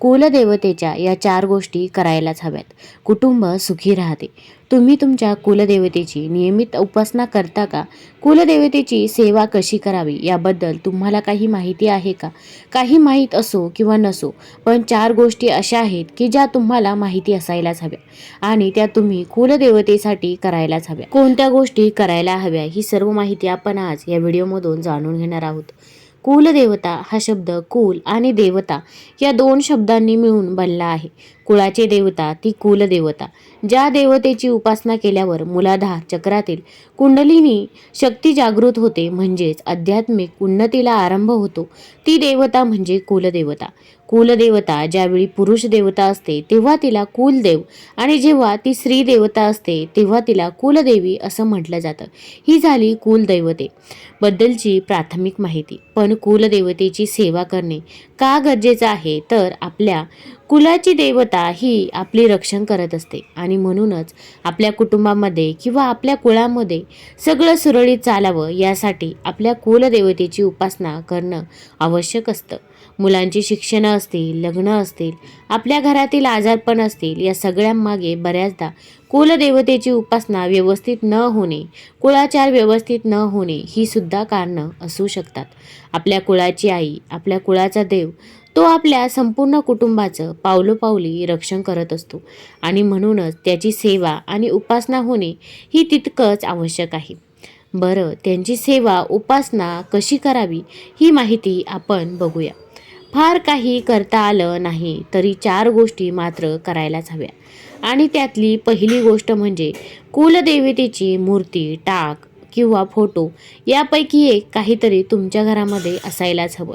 कुलदेवतेच्या या चार गोष्टी करायलाच हव्यात. कुटुंब सुखी राहते. तुम्ही तुमच्या कुलदेवतेची नियमित उपासना करता का? कुलदेवतेची सेवा कशी करावी? याबद्दल तुम्हाला काही माहिती आहे का? काही माहीत असो किंवा नसो पण चार गोष्टी अशा आहेत की ज्या तुम्हाला माहिती असायलाच हव्या आणि त्या तुम्ही कुलदेवतेसाठी करायलाच हव्या. कोणत्या गोष्टी करायला हव्या ही सर्व माहिती आपण आज या व्हिडिओमधून जाणून घेणार आहोत. कुलदेवता हा शब्द कुल आणि देवता या दोन शब्दांनी मिळून बनला आहे. कुळाचे देवता ती कुलदेवता. ज्या देवतेची उपासना केल्यावर मुलाधार चक्रातील कुंडलिनी शक्ती जागृत होते म्हणजेच आध्यात्मिक उन्नतीला आरंभ होतो. ती देवता म्हणजे कुलदेवता. कुलदेवता ज्यावेळी पुरुष देवता असते तेव्हा तिला कुलदेव आणि जेव्हा ती स्त्री देवता असते तेव्हा तिला कुलदेवी असं म्हटलं जातं. ही झाली कुलदैवते. बद्दलची प्राथमिक माहिती. पण कुलदेवतेची सेवा करणे का गरजेचं आहे? तर आपल्या कुलाची देवता ही आपली रक्षण करत असते. आणि म्हणूनच आपल्या कुटुंबामध्ये किंवा आपल्या कुळामध्ये सगळं सुरळीत चालावं यासाठी आपल्या कुलदेवतेची उपासना करणं आवश्यक असतं. मुलांची शिक्षणं असतील लग्न असतील आपल्या घरातील आजारपण असतील या सगळ्यांमागे बऱ्याचदा कुलदेवतेची उपासना व्यवस्थित न होणे कुळाचार व्यवस्थित न होणे ही सुद्धा कारणं असू शकतात. आपल्या कुळाची आई आपल्या कुळाचा देव तो आपल्या संपूर्ण कुटुंबाचं पावलोपावली रक्षण करत असतो. आणि म्हणूनच त्याची सेवा आणि उपासना होणे ही तितकंच आवश्यक आहे. बरं त्यांची सेवा उपासना कशी करावी ही माहिती आपण बघूया. फार काही करता आलं नाही तरी चार गोष्टी मात्र करायलाच हव्या. आणि त्यातली पहिली गोष्ट म्हणजे कुलदेवतेची मूर्ती टाक किंवा फोटो यापैकी एक काहीतरी तुमच्या घरामध्ये असायलाच हवं.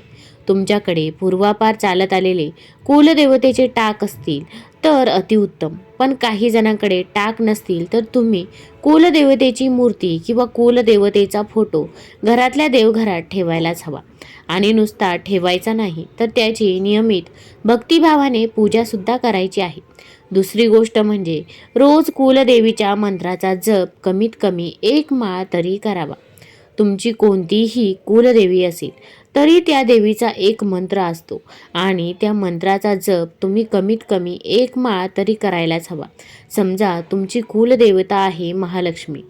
तुमच्याकडे पूर्वापार चालत आलेले कुलदेवतेचे टाक असतील तर अतिउत्तम. पण काही जणांकडे टाक नसतील तर तुम्ही कुलदेवतेची मूर्ती किंवा कुलदेवतेचा फोटो घरातल्या देवघरात ठेवायलाच हवा. आणि नुसता ठेवायचा नाही तर त्याची नियमित भक्तिभावाने पूजासुद्धा करायची आहे. दुसरी गोष्ट म्हणजे रोज कुलदेवीच्या मंत्राचा जप कमीत कमी एक माळ तरी करावा. तुमची कोणतीही कुलदेवी असेल तरी त्या देवीचा एक मंत्र असतो. आणि त्या मंत्राचा जप तुम्ही कमीत कमी एक माळ तरी करायलाच हवा. समजा तुमची कुलदेवता आहे महालक्ष्मी.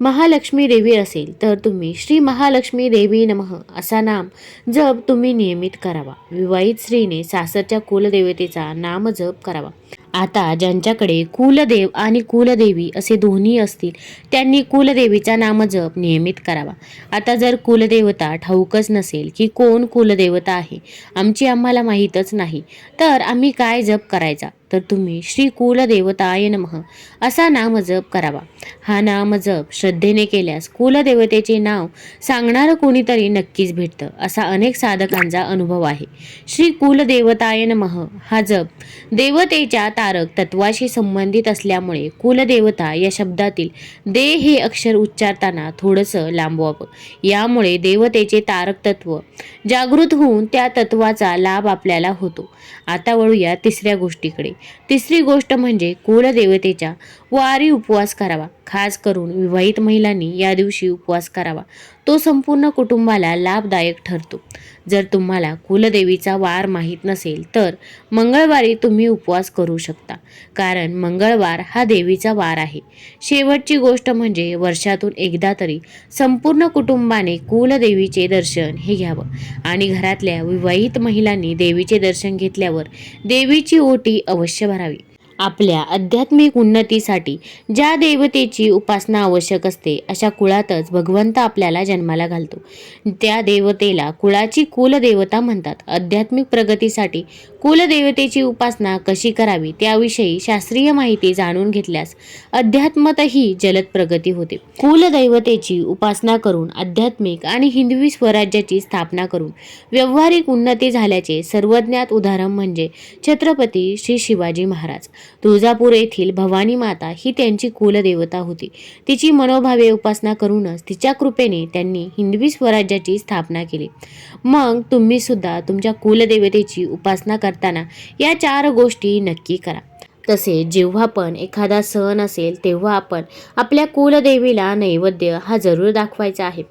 महालक्ष्मी देवी असेल तर तुम्ही श्री महालक्ष्मी देवी नमः असा नाम जप तुम्ही नियमित करावा. विवाहित स्त्रीने सासरच्या कुलदेवतेचा नाम जप करावा. आता ज्यांच्याकडे कुलदेव आणि कुलदेवी असे दोन्ही असतील त्यांनी कुलदेवीचा नामजप नियमित करावा. आता जर कुलदेवता ठाऊकच नसेल की कोण कुलदेवता आहे आमची आम्हाला माहीतच नाही तर आम्ही काय जप करायचा? तर तुम्ही श्री कुलदेवताय नमः असा नामजप करावा. हा नामजप श्रद्धेने केल्यास कुलदेवतेचे नाव सांगणारं कोणीतरी नक्कीच भेटतं असा अनेक साधकांचा अनुभव आहे. श्री कुलदेवताय नमः हा जप देवतेच्या तारक तत्वाशी संबंधित असल्यामुळे कुलदेवता या शब्दातील दे हे अक्षर उच्चारताना थोडंसं लांबवावं. यामुळे देवतेचे तारक तत्व जागृत होऊन त्या तत्वाचा लाभ आपल्याला होतो. आता वळूया तिसऱ्या गोष्टीकडे. तिसरी गोष्ट म्हणजे कुलदेवतेच्या वारी उपवास करावा. खास करून विवाहित महिलांनी या दिवशी उपवास करावा. तो संपूर्ण कुटुंबाला लाभदायक ठरतो. जर तुम्हाला कुलदेवीचा वार माहीत नसेल तर मंगळवारी तुम्ही उपवास करू शकता. कारण मंगळवार हा देवीचा वार आहे. शेवटची गोष्ट म्हणजे वर्षातून एकदा तरी संपूर्ण कुटुंबाने कुलदेवीचे दर्शन हे घ्यावं. आणि घरातल्या विवाहित महिलांनी देवीचे दर्शन घेतल्यावर देवीची ओटी अवश्य भरावी. आपल्या आध्यात्मिक उन्नतीसाठी ज्या देवतेची उपासना आवश्यक असते अशा कुळातच भगवंत आपल्याला जन्माला घालतो. त्या देवतेला कुळाची कुलदेवता म्हणतात. आध्यात्मिक प्रगतीसाठी कुलदेवतेची उपासना कशी करावी त्याविषयी शास्त्रीय माहिती जाणून घेतल्यास अध्यात्मतही जलद प्रगती होते. कुलदैवतेची उपासना करून आध्यात्मिक आणि हिंदवी स्वराज्याची स्थापना करून व्यावहारिक उन्नती झाल्याचे सर्वज्ञात उदाहरण म्हणजे छत्रपती श्री शिवाजी महाराज. तुळजापूर येथील भवानी माता ही त्यांची कुलदेवता होती. तिची मनोभावे उपासना करूनच तिच्या कृपेने त्यांनी हिंदवी स्वराज्याची स्थापना केली. मग तुम्ही सुद्धा तुमच्या कुलदेवतेची उपासना कर करताना या चार गोष्टी नक्की करा. तसेच जेव्हा पण एखादा सण असेल तेव्हा आपण आपल्या कुलदेवीला नैवेद्य हा जरूर दाखवायचा आहे.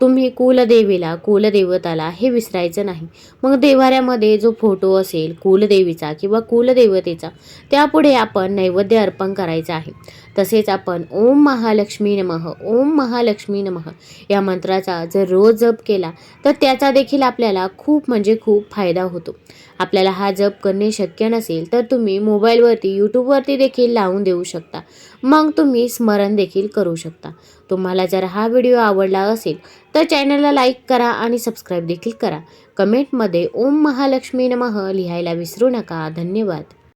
तुम्ही कुलदेवीला कुलदेवताला हे विसरायचं नाही. मग देवाऱ्यामध्ये जो फोटो असेल कुलदेवीचा किंवा कुलदेवतेचा त्यापुढे आपण नैवेद्य अर्पण करायचं आहे. तसेच आपण ओम महालक्ष्मी नमः ओम महालक्ष्मी नमः या मंत्राचा जर रोज जप केला तर त्याचा देखील आपल्याला खूप म्हणजे खूप फायदा होतो. आपल्याला हा जप करणे शक्य नसेल तर तुम्ही मोबाईलवरती यूट्यूबवरती देखील लावून देऊ शकता. मग तुम्ही स्मरण देखील करू शकता. तुम्हाला जर हा व्हिडिओ आवडला असेल तर चॅनलला लाईक करा आणि सबस्क्राईब देखील करा. कमेंटमध्ये ओम महालक्ष्मी नमः लिहायला विसरू नका. धन्यवाद.